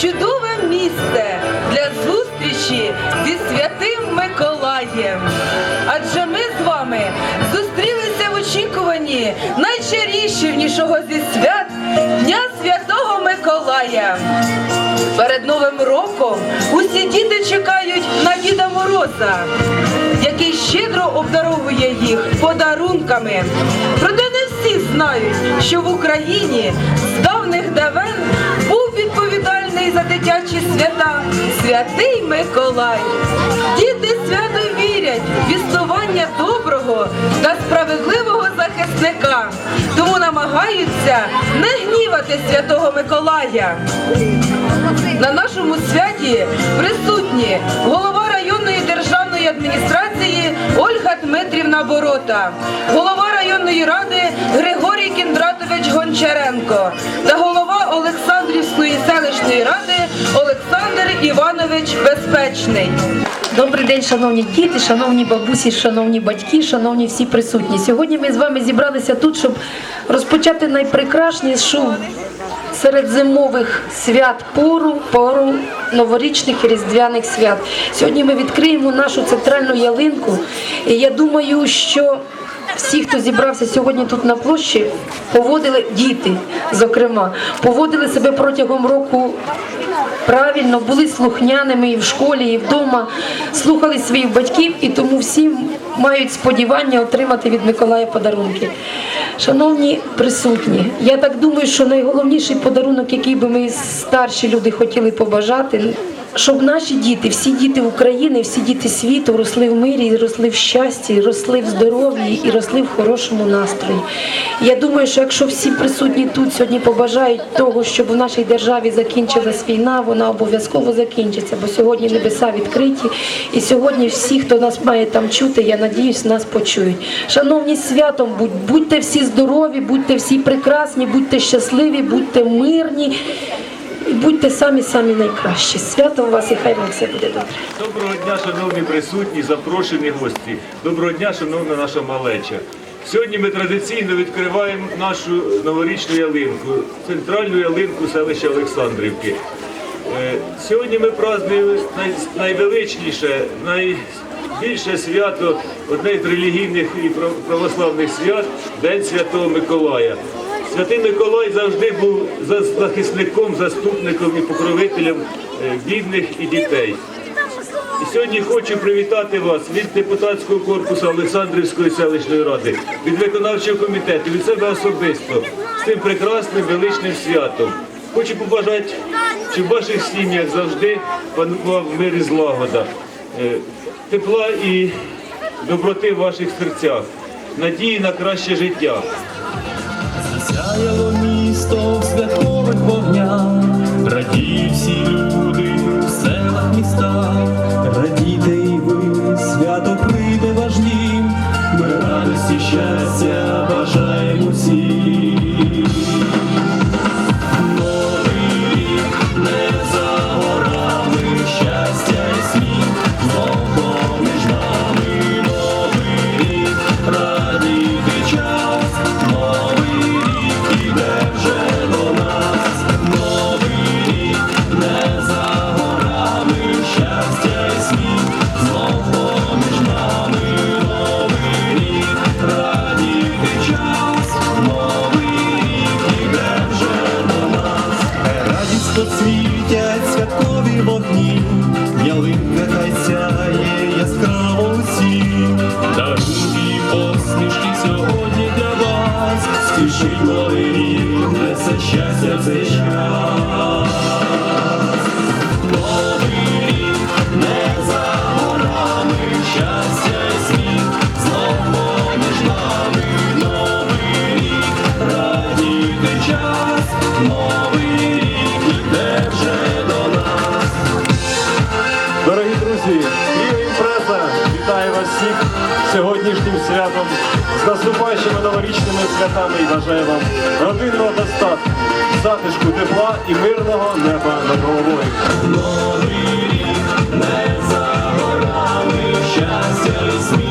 чудове місце для зустрічі зі святим Миколаєм. Адже ми з вами зустрілися в очікуванні найчарівнішого зі свят Дня Святого Миколая. Перед Новим роком усі діти чекають на Діда Мороза, який щедро обдаровує їх подарунками. Проте не всі знають, що в Україні з давних давен за дитячі свята святий Миколай. Діти свято вірять в існування доброго та справедливого захисника, тому намагаються не гнівати святого Миколая. На нашому святі присутні голова районної державної адміністрації Ольга Дмитрівна Борота, голова районної ради Григорій Кіндратович Гончаренко та голова Іванович Безпечний. Добрий день, шановні діти, шановні бабусі, шановні батьки, шановні всі присутні. Сьогодні ми з вами зібралися тут, щоб розпочати найпрекраснішу серед зимових свят пору, пору новорічних і різдвяних свят. Сьогодні ми відкриємо нашу центральну ялинку. І я думаю, що всі, хто зібрався сьогодні тут на площі, поводили діти, зокрема, поводили себе протягом року правильно, були слухняними і в школі, і вдома, слухали своїх батьків, і тому всі мають сподівання отримати від Миколая подарунки. Шановні присутні, я так думаю, що найголовніший подарунок, який би ми старші люди хотіли побажати, щоб наші діти, всі діти України, всі діти світу росли в мирі, росли в щасті, росли в здоров'ї і росли в хорошому настрої. Я думаю, що якщо всі присутні тут сьогодні побажають того, щоб в нашій державі закінчилась війна, вона обов'язково закінчиться, бо сьогодні небеса відкриті, і сьогодні всі, хто нас має там чути, я надіюсь, нас почують. Шановні святом, будь- будьте всі здорові, будьте всі прекрасні, будьте щасливі, будьте мирні. Будьте самі самі найкращі. Свято у вас і хай вам все буде добре. Доброго дня, шановні присутні, запрошені гості. Доброго дня, шановна наша малеча. Сьогодні ми традиційно відкриваємо нашу новорічну ялинку, центральну ялинку селища Олександрівки. Е, Сьогодні ми празднуємо най- найвеличніше, найбільше свято, одне з релігійних і прав- православних свят День Святого Миколая. Святий Миколай завжди був за- захисником, заступником і покровителем е, бідних і дітей. І сьогодні хочу привітати вас від депутатського корпусу Олександрівської селищної ради, від виконавчого комітету, від себе особисто з цим прекрасним величним святом. Хочу побажати, щоб в ваших сім'ях завжди панував мир і злагода, е, тепла і доброти в ваших серцях, надії на краще життя. Спішить новий сьогоднішнім святом, з наступаючими новорічними святами і бажає вам родинного достатку, затишку, тепла і мирного неба над головою. Новий рік не за горами, щастя і сміх,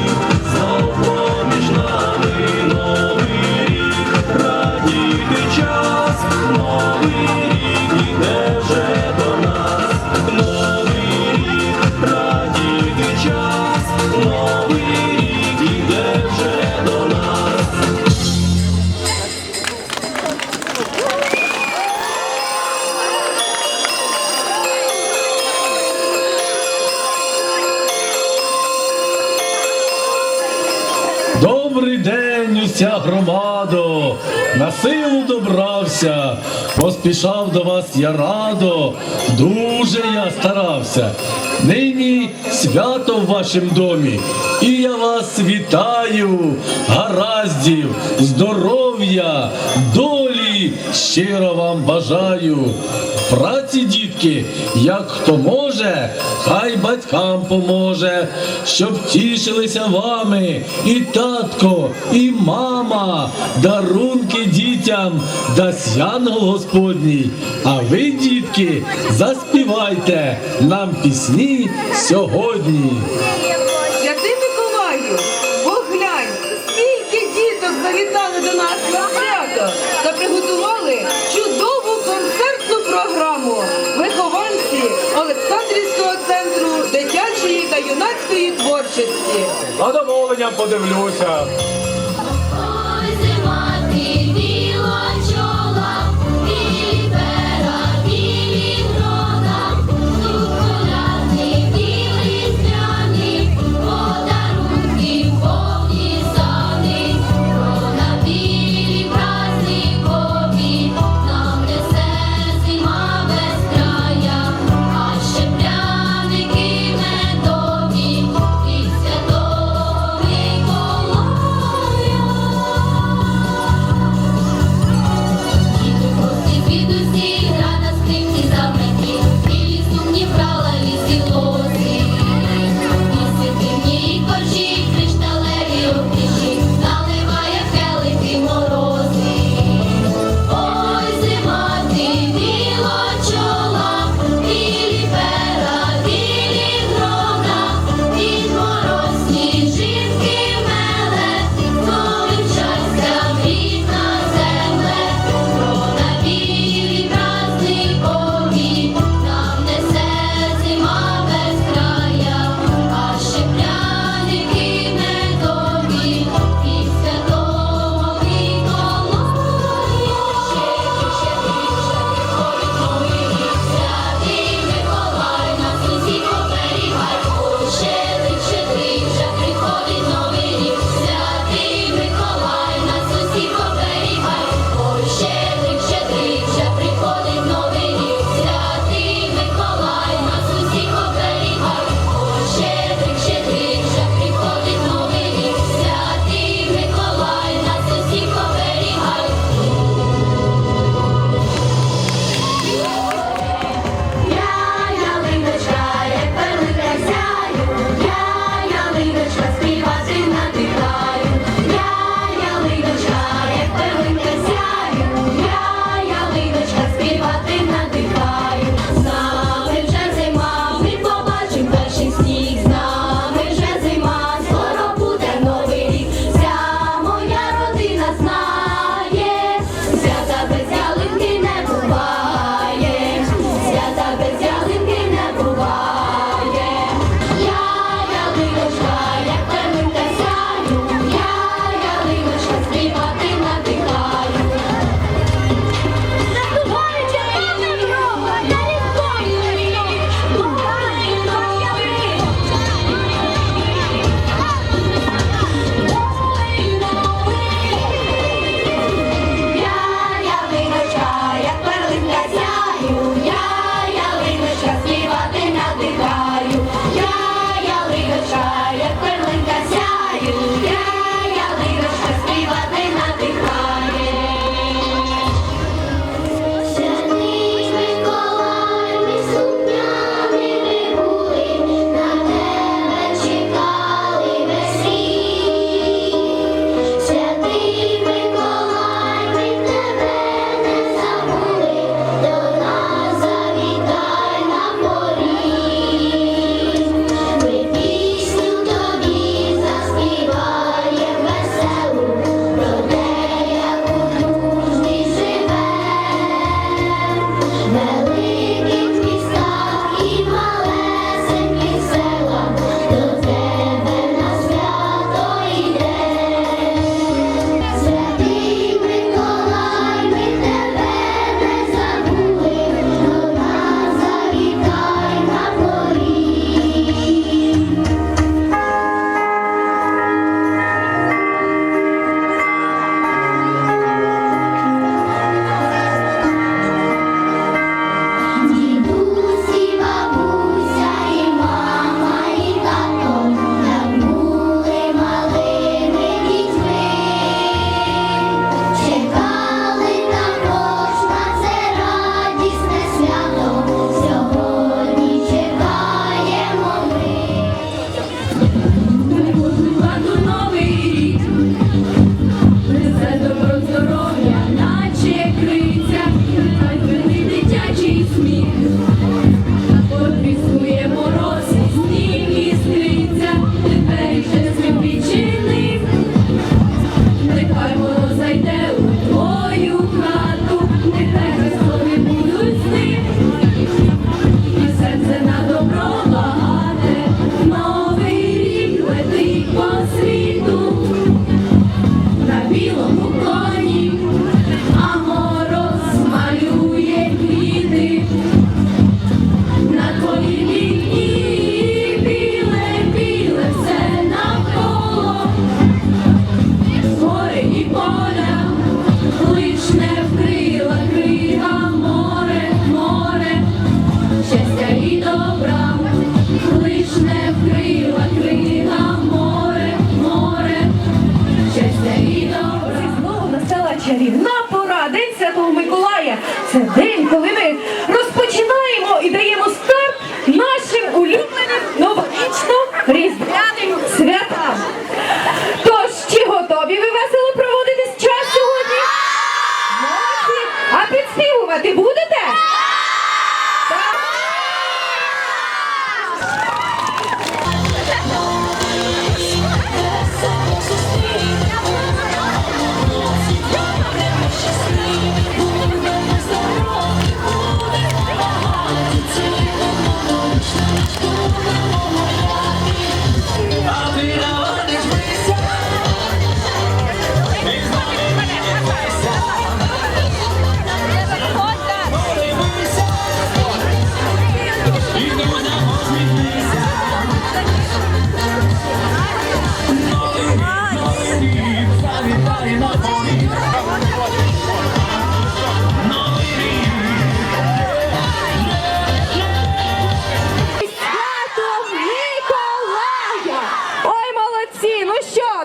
день, громадо, на силу добрався, поспішав до вас я радо, дуже я старався. Нині свято в вашім домі, і я вас вітаю, гараздів, здоров'я, щиро вам бажаю. Праці, дітки, як хто може, хай батькам поможе, щоб тішилися вами і татко, і мама, дарунки дітям дасть янгол Господній. А ви, дітки, заспівайте нам пісні сьогодні. Програму. Вихованці Олександрівського центру дитячої та юнацької творчості. Задоволенням подивлюся.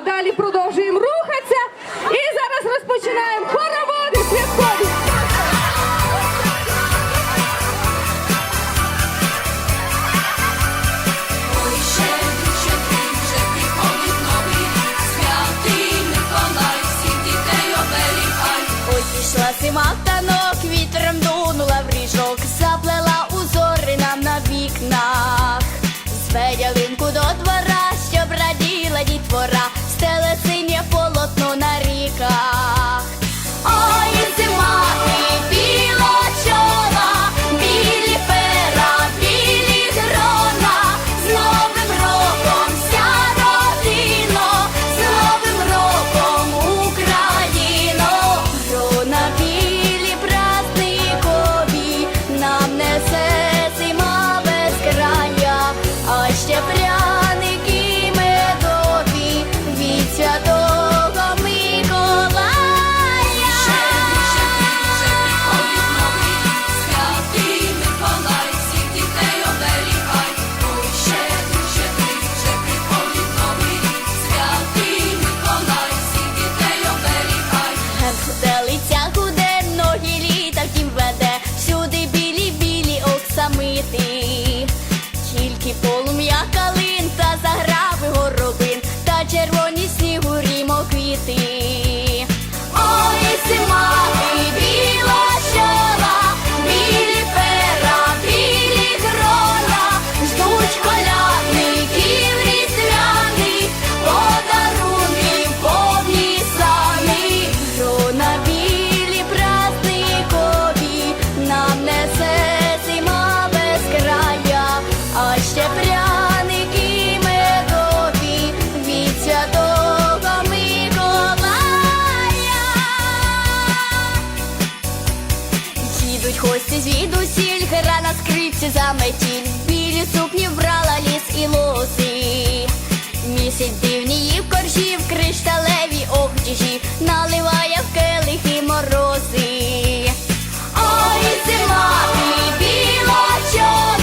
далі продовжуємо. Прийдуть гості звідусіль, гра на скрипці заметіль, білі сукні брала ліс і лоси, місяць дивні її в коржі, в кришталеві обтяжі, наливає в келихи морози. Ой, зима і біла чорна